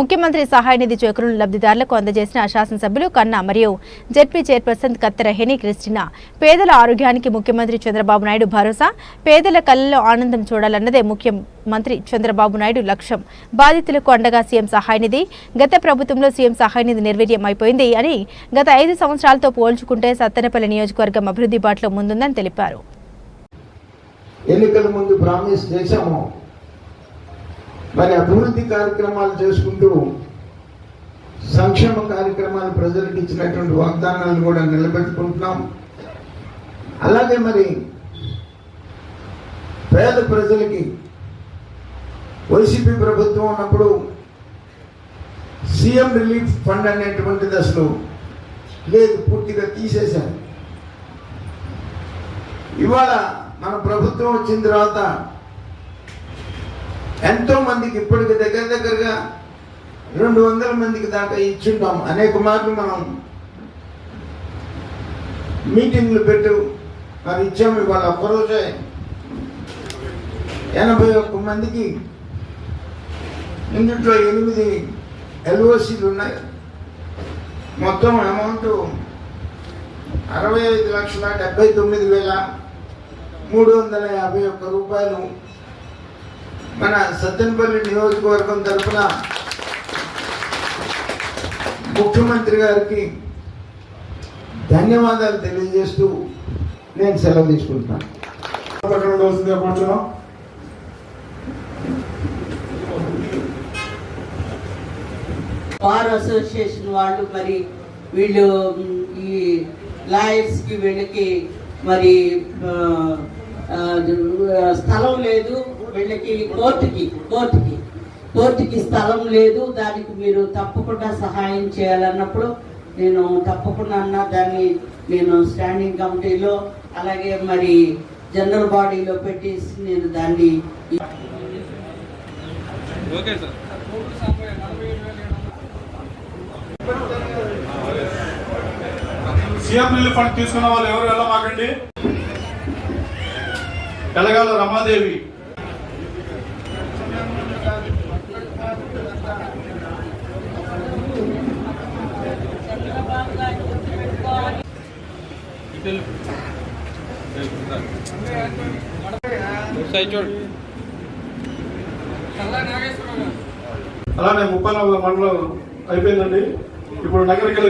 ముఖ్యమంత్రి సహాయ నిధి చెక్కులను లబ్ధిదారులకు అందజేసిన శాసనసభ్యులు కన్నా మరియు జెడ్పీ చైర్పర్సన్ కత్తెర హెని క్రిస్టినా. పేదల ఆరోగ్యానికి ముఖ్యమంత్రి చంద్రబాబు నాయుడు భరోసా. పేదల కళ్ళలో ఆనందం చూడాలన్నదే ముఖ్యమంత్రి చంద్రబాబు నాయుడు లక్ష్యం. బాధితులకు అండగా సీఎం సహాయ నిధి. గత ప్రభుత్వంలో సీఎం సహాయ నిధి నిర్వీర్యం అయిపోయింది అని గత ఐదు సంవత్సరాలతో పోల్చుకుంటే సత్తెనపల్లి నియోజకవర్గం అభివృద్ధి బాటలో ముందుందని తెలిపారు. ఎన్నికల ముందు ప్రామిస్ చేశాము. మరి అభివృద్ధి కార్యక్రమాలు చేసుకుంటూ సంక్షేమ కార్యక్రమాలు ప్రజలకు ఇచ్చినటువంటి వాగ్దానాలను కూడా నిలబెట్టుకుంటున్నాం. అలాగే మరి పేద ప్రజలకి వైసీపీ ప్రభుత్వం ఉన్నప్పుడు సీఎం రిలీఫ్ ఫండ్ అనేటువంటిది అసలు లేదు పూర్తిగా తీసేశారు. ఇవాళ మన ప్రభుత్వం వచ్చిన తర్వాత ఎంతో మందికి ఇప్పటికి దగ్గర దగ్గరగా రెండు వందల మందికి దాకా ఇచ్చుంటాం. అనేక మార్లు మనం మీటింగ్లు పెట్టు మరి ఇచ్చాము ఇవాళ ఒక్కరోజే. ఎనభై ఒక్క మందికి ఇందులో ఎనిమిది ఎల్ఓసీలు ఉన్నాయి. మొత్తం అమౌంట్ అరవై ఐదు లక్షల డెబ్బై తొమ్మిది వేల మూడు వందల యాభై ఒక్క రూపాయలు మన సత్తెనపల్లి నియోజకవర్గం తరఫున ముఖ్యమంత్రి గారికి ధన్యవాదాలు తెలియజేస్తూ నేను సెలవు తీసుకుంటున్నాను. బార్ అసోసియేషన్ వాళ్ళు మరి వీళ్ళు ఈ లాయర్స్కి వీళ్ళకి మరి స్థలం లేదు. వీళ్ళకి కోర్టుకి కోర్టుకి. కోర్టుకి స్థలం లేదు దానికి మీరు తప్పకుండా సహాయం చేయాలన్నప్పుడు నేను తప్పకుండా అన్న దాన్ని నేను స్టాండింగ్ కమిటీలో అలాగే మరి జనరల్ బాడీలో పెట్టేసి నేను దాన్ని okay sir. CM relief fund తీసుకున్న వాళ్ళు ఎవరు? వెళ్ళమాకండి. తెలగాల రమాదేవి. అలానే ముప్పై నాలుగు మండలం అయిపోయిందండి. ఇప్పుడు నగరికల్